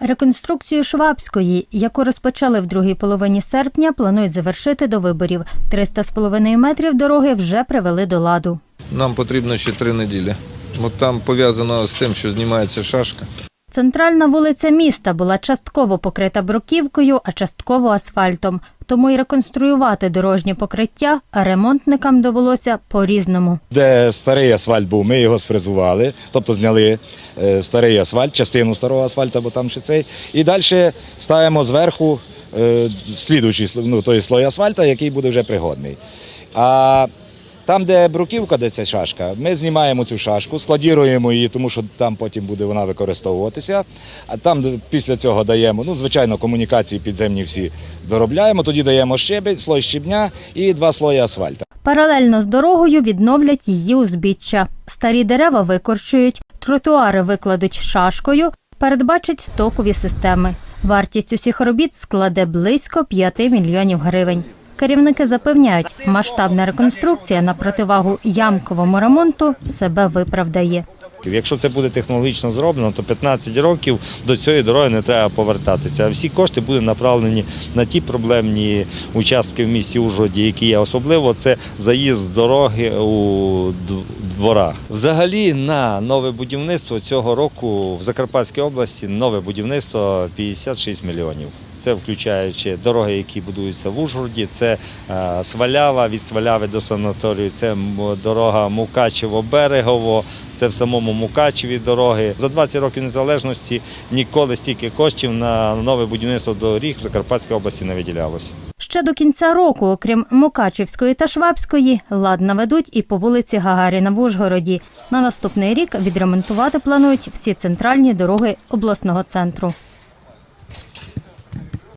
Реконструкцію Швабської, яку розпочали в другій половині серпня, планують завершити до виборів. 300,5 метрів дороги вже привели до ладу. Нам потрібно ще три неділі. От там пов'язано з тим, що знімається шашка. Центральна вулиця міста була частково покрита бруківкою, а частково асфальтом. Тому й реконструювати дорожнє покриття ремонтникам довелося по-різному. Де старий асфальт був, ми його сфрезували, тобто зняли е, старий асфальт, частину старого асфальту, бо там ще цей. І далі ставимо зверху е, слідуючий ну, той слой асфальта, який буде вже пригодний. А там, де бруківка, де ця шашка, ми знімаємо цю шашку, складіруємо її, тому що там потім буде вона використовуватися. А там після цього даємо, ну, звичайно, комунікації підземні всі доробляємо, тоді даємо щебень, слой щебня і два слої асфальта. Паралельно з дорогою відновлять її узбіччя. Старі дерева викорчують, тротуари викладуть шашкою, передбачать стокові системи. Вартість усіх робіт складе близько 5 мільйонів гривень. Керівники запевняють, масштабна реконструкція на противагу ямковому ремонту себе виправдає. Якщо це буде технологічно зроблено, то 15 років до цієї дороги не треба повертатися. Всі кошти будуть направлені на ті проблемні участки в місті Ужгороді, які є особливо це заїзд дороги у двора. Взагалі на нове будівництво цього року в Закарпатській області нове будівництво 56 мільйонів. Це включаючи дороги, які будуються в Ужгороді, це е, Свалява від Сваляви до санаторію, це дорога Мукачево-Берегово, це в самому Мукачеві дороги. За 20 років незалежності ніколи стільки коштів на нове будівництво доріг в Закарпатській області не виділялося. Ще до кінця року, окрім Мукачівської та Швабської, лад наведуть і по вулиці Гагаріна в Ужгороді. На наступний рік відремонтувати планують всі центральні дороги обласного центру.